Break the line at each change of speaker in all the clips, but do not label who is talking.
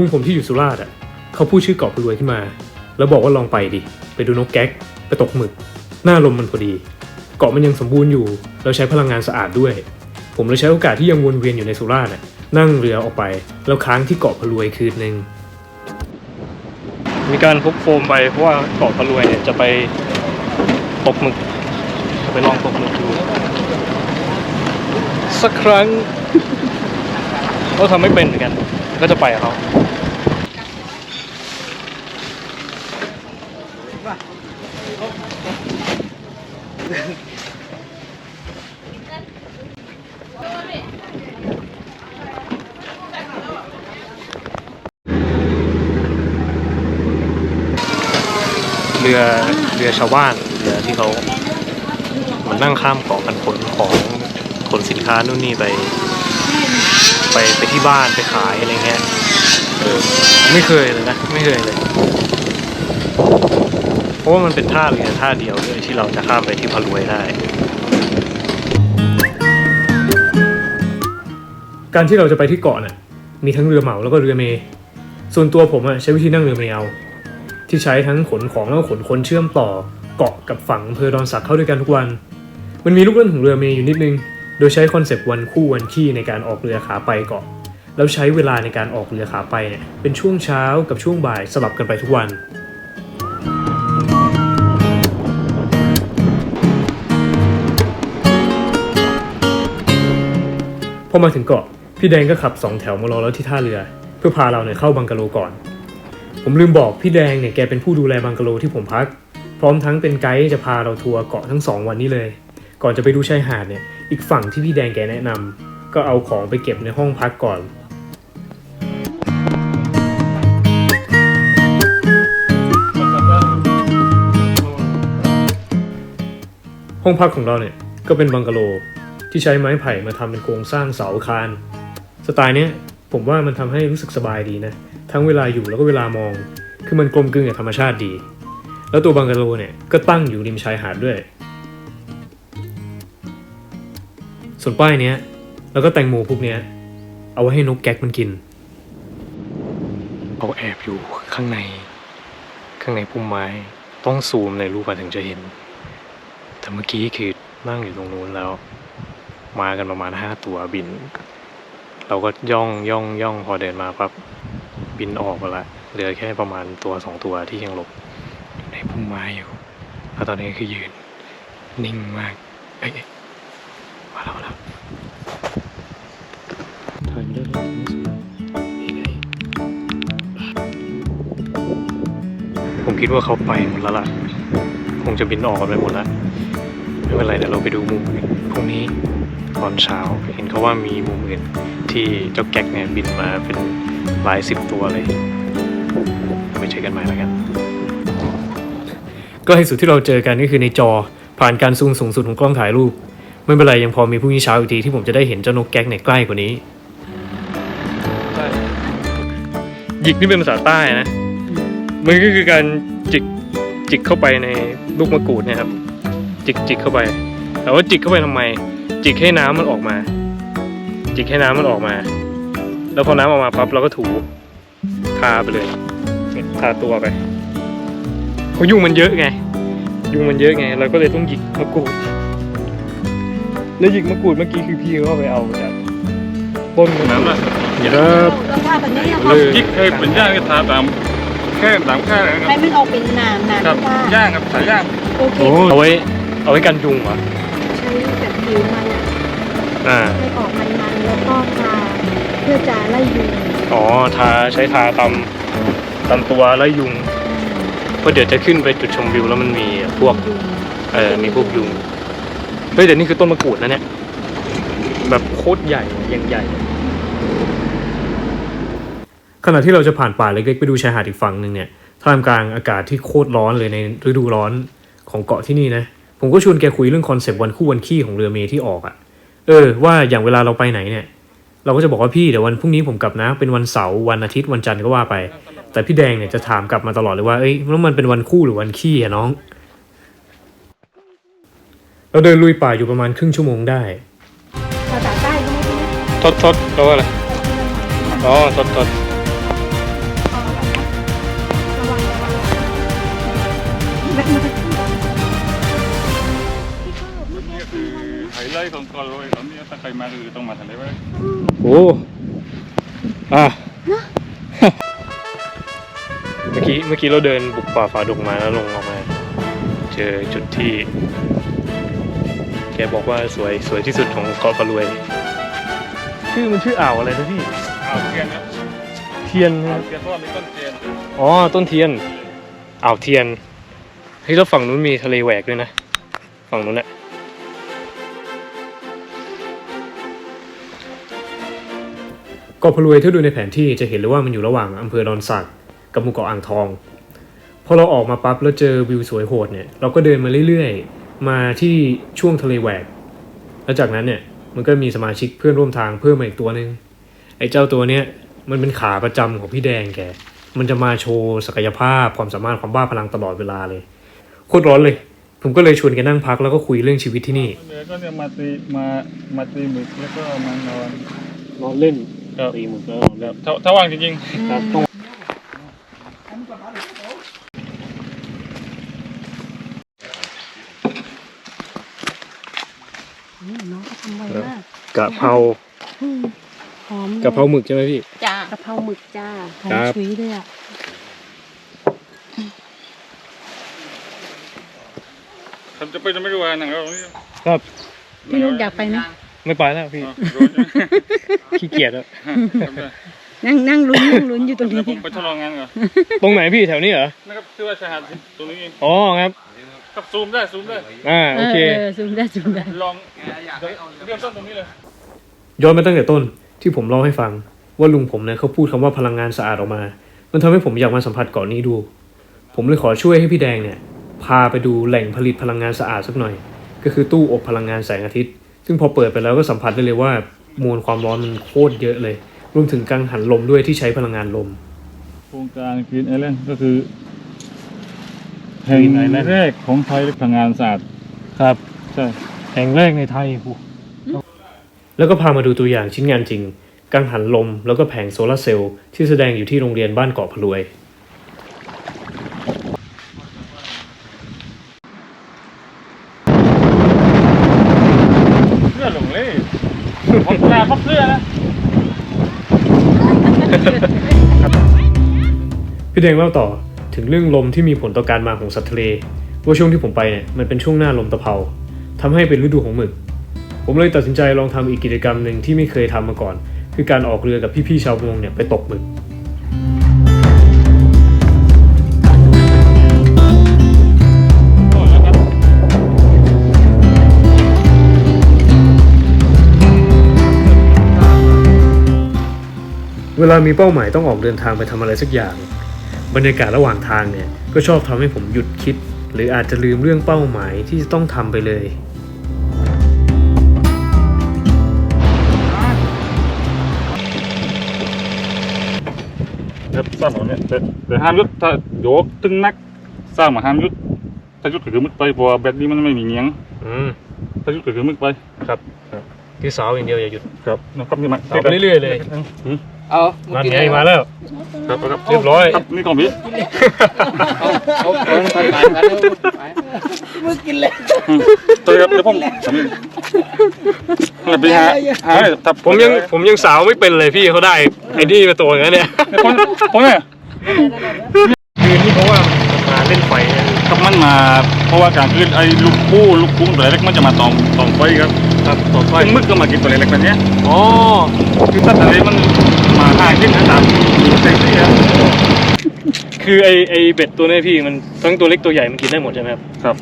ลุงผมที่อยู่สุราษฎร์อะเขาพูดชื่อเกาะพะรวยขึ้นมา แล้วบอกว่าลองไปดิ ไปดูนกแก๊ก ไปตกหมึก หน้าลมมันพอดี เกาะมันยังสมบูรณ์อยู่แล้วใช้พลังงานสะอาดด้วย ผมเลยใช้โอกาสที่ยังวนเวียนอยู่ในสุราษฎร์น่ะนั่งเรือออกไป แล้วค้างที่เกาะพะรวยคืนหนึ่งมีการพกโฟมไปเพราะว่าเกาะพะรวยเนี่ยจะไปตกหมึกจะไปลองตกหมึกดูสักครั้งเขาทำไม่เป็นเหมือนกันก็จะไปเขา รือเรือชาวบ้านเรือที่เขามันนั่งข้ามเกาะกันขนของขนสินค้านู่นนี่ไป ไปไปที่บ้านไปขายอะไรเงี้ยไม่เคยเลยนะ ไม่เคยเลย เพราะว่ามันเป็นท่าเรือท่าเดียวเลยที่เราจะข้ามไปที่พะรวยได้ การที่เราจะไปที่เกาะน่ะมีทั้งเรือเหมาแล้วก็เรือเมย์ส่วนตัวผมอะใช้วิธีนั่งเรือเมย์เอา ที่ใช้ทั้งขนของแล้วขนคนเชื่อมต่อเกาะกับฝั่งอำเภอดอนสักเข้าด้วยกันทุกวัน มันมีลูกเล่นของเรือเมย์อยู่นิดนึง โดยใช้คอนเซปต์วันคู่วันขี้ในการออกเรือขาไปเกาะ แล้วใช้เวลาในการออกเรือขาไปเนี่ยเป็นช่วงเช้ากับช่วงบ่ายสลับกันไปทุกวันพอมาถึงเกาะพี่แดงก็ขับสองแถวมารอแล้วที่ท่าเรือ เพื่อพาเราเนี่ยเข้าบังกะโลก่อน ผมลืมบอกพี่แดงเนี่ยแกเป็นผู้ดูแลบังกะโลที่ผมพัก พร้อมทั้งเป็นไกด์จะพาเราทัวร์เกาะทั้งสองวันนี้เลย ก่อนจะไปดูชายหาดเนี่ยอีกฝั่งที่พี่แดงแกแนะนำก็เอาของไปเก็บในห้องพักก่อนห้องพักของเราเนี่ยก็เป็นบังกะโลที่ใช้ไม้ไผ่มาทำเป็นโครงสร้างเสาคารสไตล์เนี้ยผมว่ามันทำให้รู้สึกสบายดีนะ ทั้งเวลาอยู่แล้วก็เวลามอง คือมันกลมกลืนกับธรรมชาติดี แล้วตัวบังกะโลเนี่ยก็ตั้งอยู่ริมชายหาดด้วย ส่วนป้ายเนี้ย แล้วก็แตงโมพวกเนี้ย เอาไว้ให้นกแก๊กมันกิน เขาแอบอยู่ข้างใน ข้างในพุ่มไม้ต้องซูมในรูปมาถึงจะเห็น แต่เมื่อกี้คือนั่งอยู่ตรงนู้นแล้ว มากันประมาณห้าตัวบิน เราก็ย่องย่องย่องพอเดินมาปั๊บ บินออกไปละเหลือแค่ประมาณตัวสองตัวที่ยังหลบในพุ่มไม้อยู่แล้วตอนนี้คือยืน นิ่งมากเอ้ยเอ้ยมาแล้วมาแล้วถ่ายไม่ได้เลยนี่ไงผมคิดว่าเขาไปหมดแล้วล่ะ คงจะบินออกกันไปหมดแล้วไม่เป็นไรเดี๋ยวเราไปดูมุมอื่นพรุ่งนี้ตอนเช้า เห็นเขาว่ามีมุมอื่นที่เจ้าแก๊กเนี่ยบินมาเป็น หลายสิบตัวเลยไปเจอกันใหม่แล้วกัน ก็ให้สุดที่เราเจอกันก็คือในจอผ่านการซูมสูงสุดของกล้องถ่ายรูป ไม่เป็นไรยังพอมีพรุ่งนี้เช้าอีกทีที่ผมจะได้เห็นเจ้านกแก๊กเนี่ยใกล้กว่านี้หยิกนี่เป็นภาษาใต้นะ มันก็คือการจิกจิกเข้าไปในลูกมะกรูดเนี่ยครับ จิกจิกเข้าไปแต่ว่าจิกเข้าไปทำไม จิกให้น้ำมันออกมา จิกให้น้ำมันออกมา แล้วพอน้ำออกมาปั๊บเราก็ถูทาไปเลยเนี่ยทาตัวไปเพราะยุงมันเยอะไง ยุงมันเยอะไง เราก็เลยต้องหยิกมะกรูด แล้วหยิกมะกรูดเมื่อกี้คือพี่เขาไปเอาจากต้นมะกรูด
น้ำละ
เดี๋ยวครับ
ต้องทาแบบนี้นะ
เล
คะ
ย
กิ๊กเคยเหมือนย่างก็ทาตามแค่ตามแค่นะค
ให้
รับ
มันออกเป็นน้ำน้ำ
ครับ
ค่ะ
ย่างครับสายย่าง
โอเค
โอ้เอาไว้เอาไว้กันยุงเหรอ
ใช้แบบผิวมันอะ
อ่า
ให้ออกมันๆแล้วก็ทาเพื่อจะไล่ยุง
อ๋อทาใช้ทาตามตามตัวไล่ยุง เพราะเดี๋ยวจะขึ้นไปจุดชมวิวแล้วมันมีพวก
ยุง
เออมีพวกยุง เฮ้ยแต่นี่คือต้นมะกรูดนะเนี่ย แบบโคตรใหญ่ยังใหญ่ ขณะที่เราจะผ่านป่าเล็กๆ ไปดูชายหาดอีกฝั่งหนึ่งเนี่ย ท่ามกลางอากาศที่โคตรร้อนเลยในฤดูร้อนของเกาะที่นี่นะ ผมก็ชวนแกคุยเรื่องคอนเซปต์วันคู่วันขี้ของเรือเมย์ที่ออกอะ่ะ เออว่าอย่างเวลาเราไปไหนเนี่ย เราก็จะบอกว่าพี่เดี๋ยววันพรุ่งนี้ผมกลับนะ เป็นวันเสาร์วันอาทิตย์วันจันทร์ก็ว่าไป แต่พี่แดงเนี่ยจะถามกลับมาตลอดเลยว่าเอ้ยแล้วมันเป็นวันคู่หรือวันขี้อะน้อง เราเดินลุยป่าอยู่ประมาณครึ่งชั่วโมงได้
ภาษาใต้ก็ไม่ใช่
ทดทดแปลว่าอะไรอ๋อทดทด โอ้อะเมื่อกี้เมื่อกี้เราเดินบุกป่าฝ่าดงมาแล้วลงออกมา เจอจุดที่ แกบอกว่าสวยสวยที่สุดของเกาะกระรวย ชื่อมันชื่ออ่าวอะไรนะพี่
อ่าวเทียนครับ
เทียน
อ่า
นะ
วเทียนเพราะว่ามีต้นเทียน
อ๋อต้นเทียนอ่าวเทียนเฮ้ยแล้วฝั่งนู้นมีทะเลแหวกด้วยนะ ฝั่งนู้นน่ะ เกาะพะรวยถ้าดูในแผนที่จะเห็นเลยว่ามันอยู่ระหว่างอำเภอดอนสักกับหมู่เกาะอ่างทอง พอเราออกมาปั๊บแล้วเจอวิวสวยโหดเนี่ยเราก็เดินมาเรื่อยๆ มาที่ช่วงทะเลแหวก แล้วจากนั้นเนี่ยมันก็มีสมาชิกเพื่อนร่วมทางเพิ่มมาอีกตัวหนึ่งไอ้เจ้าตัวเนี้ยมันเป็นขาประจำของพี่แดงแก มันจะมาโชว์ศักยภาพความสามารถความบ้าพลังตลอดเวลาเลยโคตรร้อนเลย ผมก็เลยชวนแกนั่งพักแล้วก็คุยเรื่องชีวิตที่นี่
เดี๋ยวก็เนี่ยมาตีมามาตีหมึกแล้วก็มานอน
นอนเล่น
ครับ
ตีหมึกแล้ว
ครับถ้าถ้าว่างจริง
ครับต้อง
น้องก็ทำไวมาก
กะเพรา
อืมหอม
กะเพราหมึกใช่ไหมพี่
จ้ากะเพราหมึกจ้าหอม
ครับ
ชุยเลยอะ
ๆผมจะไปจะไม่รู้ว่าหนังเราเนี่ย
ครับ
พี่ลูกอยากไปไหม
ไม่ไปแล้วพี่
อ๋อรู้ใช่ไหม
ขี้เกียจแล้ว
จำได้
นั่งนั่งลุ้นนั่งลุ้นอยู่ตรง
เดี๋ย
นี้
วผมไปทดลองงานก่อน
ตรงไหนพี่แถวนี้เหรอ
นะครับชื่อว่าชายหาดตรงนี้เอง
อ๋อครับ
ครับซูมได้ซูมได้
อ่า โอเค
เออซูมได้ซูมได้
ลองเริ่มต้นตรงนี้เลย
ย้อนมาตั้งแต่ต้นที่ผมเล่าให้ฟังว่าลุงผมเนี่ยเขาพูดคำว่าพลังงานสะอาดออกมา มันทำให้ผมอยากมาสัมผัสเกาะนี้ดู ผมเลยขอช่วยให้พี่แดงเนี่ย พาไปดูแหล่งผลิตพลังงานสะอาดสักหน่อย ก็คือตู้อบพลังงานแสงอาทิตย์ ซึ่งพอเปิดไปแล้วก็สัมผัสได้เลยว่ามวลความร้อนมันโคตรเยอะเลย รวมถึงกังหันลมด้วยที่ใช้พลังงานลม
โครงการ Green Island ก็คือแห่ง
Green Island
แรกของไทยพลังงานสะอาด
ครับ
ใช่
แห่งแรกในไทยแล้วก็พามาดูตัวอย่างชิ้นงานจริง กังหันลมแล้วก็แผงโซลาร์เซลล์ที่แสดงอยู่ที่โรงเรียนบ้านเกาะพะรวย
เสื้อหลงเลยผมตาพับเสื้อนะ
พี่แดงเล่าต่อถึงเรื่องลมที่มีผลต่อการมาของสัตว์ทะเลว่าช่วงที่ผมไปเนี่ยมันเป็นช่วงหน้าลมตะเภาทำให้เป็นฤดูของหมึก ผมเลยตัดสินใจลองทำอีกกิจกรรมหนึ่งที่ไม่เคยทำมาก่อน คือการออกเรือกับพี่ๆชาวประมงเนี่ยไปตกหมึก เวลามีเป้าหมายต้องออกเดินทางไปทำอะไรสักอย่าง บรรยากาศระหว่างทางเนี่ยก็ชอบทำให้ผมหยุดคิด หรืออาจจะลืมเรื่องเป้าหมายที่จะต้องทำไปเลย
เดี๋ยวสร้างแบบเนี้ยแต่แต่ห้ามยุดถ้าโยกตึงนักสร้างมาห้ามยุดถ้ายุดก็คือมึกไปเพราะว่าแบตนี้มันไม่มีเงี้ยง
อืม
ถ้ายุดก็คือมึกไป
ครับ คือสาวอย่างเดียวอย่าหยุด
ครับนะครับนี่มา
สาวไปเรื่อยๆเลย
เอา
นั่นไงมาแล้ว
ครับครับ
เรียบร้อย
ครับนี่ของพี่
เอาเอาเอาไปไปไปไปมึงกินเลย
อืมตัวครับเดี๋ยวผมทำนี่แล้วไปหาหาเลยทับ
ผมยังผมยังสาวไม่เป็นเลยพี่เขาได้ไอ้นี่มาตัวอย่างนั้นเนี่ย
ผมผมเนี่ย
คืนนี่เพราะว่ามาเล่นไฟเนี่ย
ครับมันมาเพราะว่าการขึ้นไอ้ลูกปูลูกกุ้งตัวเล็กมันจะมาตองตองไฟครับ
ครับต่อ ไฟ
ซึ่งมึกก็มากินตัวเล็กๆแบบเนี้ย
อ๋อ
คือสัตว์ทะเลมันมาห่างขึ้นนะตามเซ็กซี่ครับ
คือไอไอเบ็ดตัวเนี้พี่มันทั้งตัวเล็กตัวใหญ่มันกินได้หมดใช่ไหมครับ
ครับ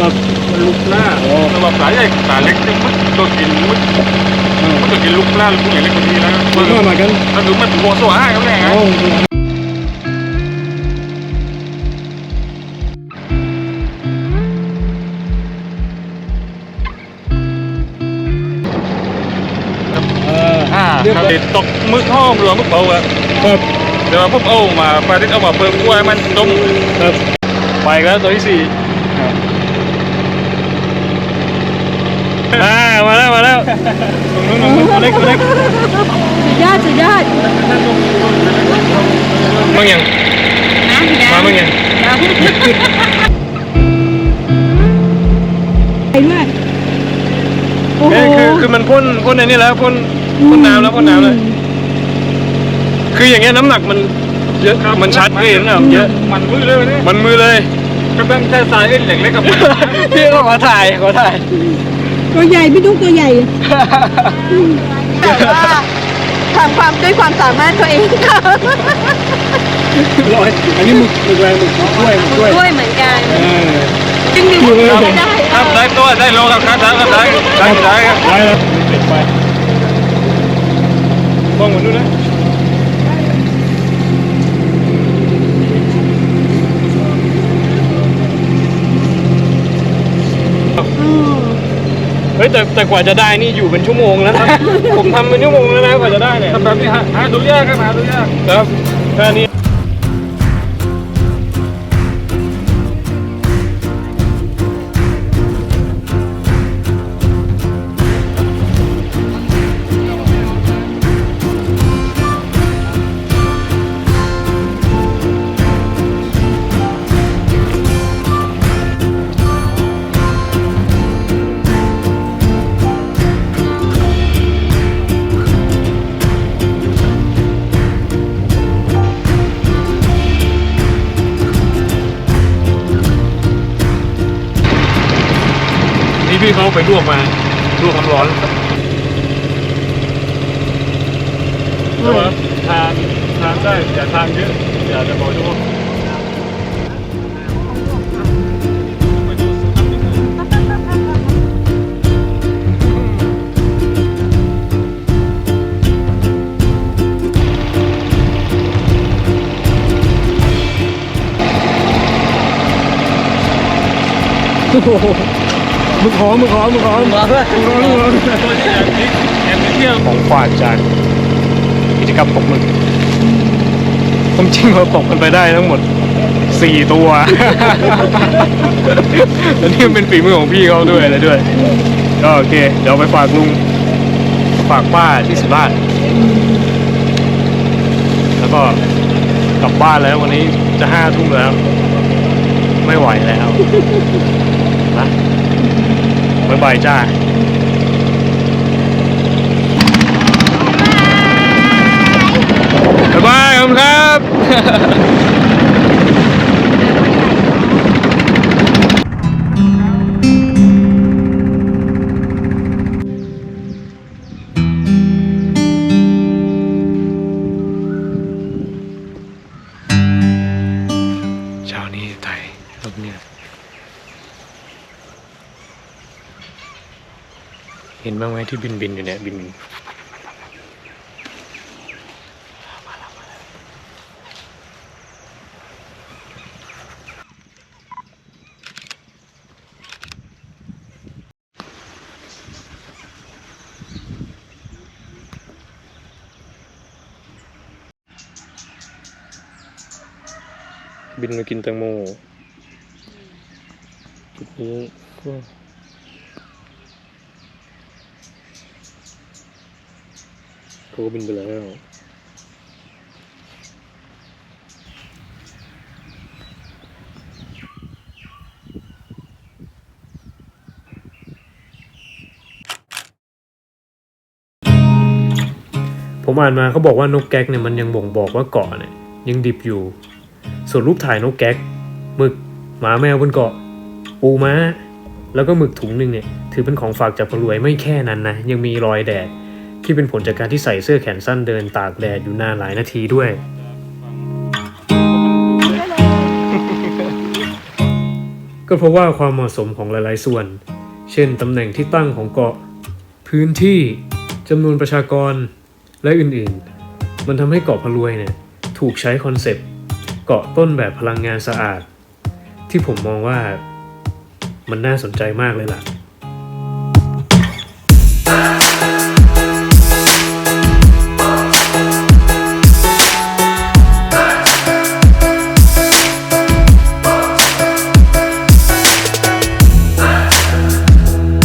ครับมันลุกหน้า
โอ้สำหรับสายใหญ่สายเล็กซึ่งมึกตัวกินมึกมันก็กินลูกปลาลูกกุ้งอย่างเล็กกว่านี้นะ
มันก็มากัน
ก็คือมันเป็นวงสว่างเขาแน่ไง ติดตกมึกห้องหรือมึกเบาอะ
ครับ
เดี๋ยวพวกเอามาปลาที่เอามาเพิ่มกล้วยมันดม
ครับไปแล้วตัวที่สี่อ่ามาแล้วมาแล้วตรงนู้นตรงนู้นตัวเล็กตัวเล็ก
ยอดสุดยอด
เมื่อยัง
นะนะ
มาเมื่อยัง
ไปมากโอ้โห
เอ้ยคือคือมันพ่นพ่นในนี้แล้วพ่น พ่นน้ำแล้วพ่นน้ำเลย คืออย่างเงี้ยน้ำหนักมันเยอะมันชัดเลยเห็นไหมเยอะ
มันมือเลยนี่
มันมือเลย
กำลังใช้สายเอ็นเหล็กเล็กกับ
พี่ก็ขอถ่ายขอถ่าย
ตัวใหญ่พี่ตุ๊กตัวใหญ่
แต่ว่าทำความด้วยความสามารถตัวเองค่ะ
ร้อยอันนี้มึกมึกอะไรมึกกล้วยมึกกล้วย
ด้วยเหมือนกัน
เออ
จึงดึงไม่ได้
ครับได้ตัวได้โลครับครับได้ครับได้ได้ได้ครับ
ได้แล้วปิดไป บ้องมันดูนะเฮ้ยแต่แต่กว่าจะได้นี่อยู่เป็นชั่วโมงแล้วนะผมทำเป็นชั่วโมงแล้วนะกว่าจะได้เนี่ย
ทำแบบนี้หาหาดูยากครับหาดูยาก
ครับแค่นี้ นี่พี่เขาไปลวกมาลวกน้ำร้อน
แต่ว่าทานทานได้อย่าทานเยอะอย่าจะบอกด้วย
มึกห อมมึกหอมมึกหอม
มาเพื่อ
ของฝากจากกิจกรรมตกหมึกผมจริงเราตกกันไปได้ทั้งหมดสี่ตัวแล้วนี่มันเป็นฝีมือของพี่เขาด้วยอะไรด้วย ก็โอเค เดี๋ยวไปฝากลุงฝากป้าที่สุราษฎร์แล้วก็กลับบ้านแล้ววันนี้จะห้าทุ่มแล้ว ไม่ไหวแล้วนะ บ๊ายบายจ้าบ๊ายบายครับ เห็นบ้างไหมที่บินบินอยู่เนี่ยบินบินมากินแตงโมจุดนี้ก็เขา ก็บินไปแล้วผมอ่านมาเขาบอกว่านกแก๊กเนี่ยมันยังบ่งบอกว่าเกาะเนี่ยยังดิบอยู่ ส่วนรูปถ่ายนกแก๊กหมึกหมาแมวบนเกาะ ปูม้า แล้วก็หมึกถุงหนึ่งเนี่ยถือเป็นของฝากจากพลวยไม่แค่นั้นนะยังมีรอยแดด ที่เป็นผลจากการที่ใส่เสื้อแขนสั้นเดินตากแดดอยู่นานหลายนาทีด้วย ก็เพราะว่าความเหมาะสมของหลายๆส่วน เช่นตำแหน่งที่ตั้งของเกาะ พื้นที่จำนวนประชากรและอื่นๆ มันทำให้เกาะพะรวยเนี่ยถูกใช้คอนเซปต์เกาะต้นแบบพลังงานสะอาด ที่ผมมองว่ามันน่าสนใจมากเลยล่ะ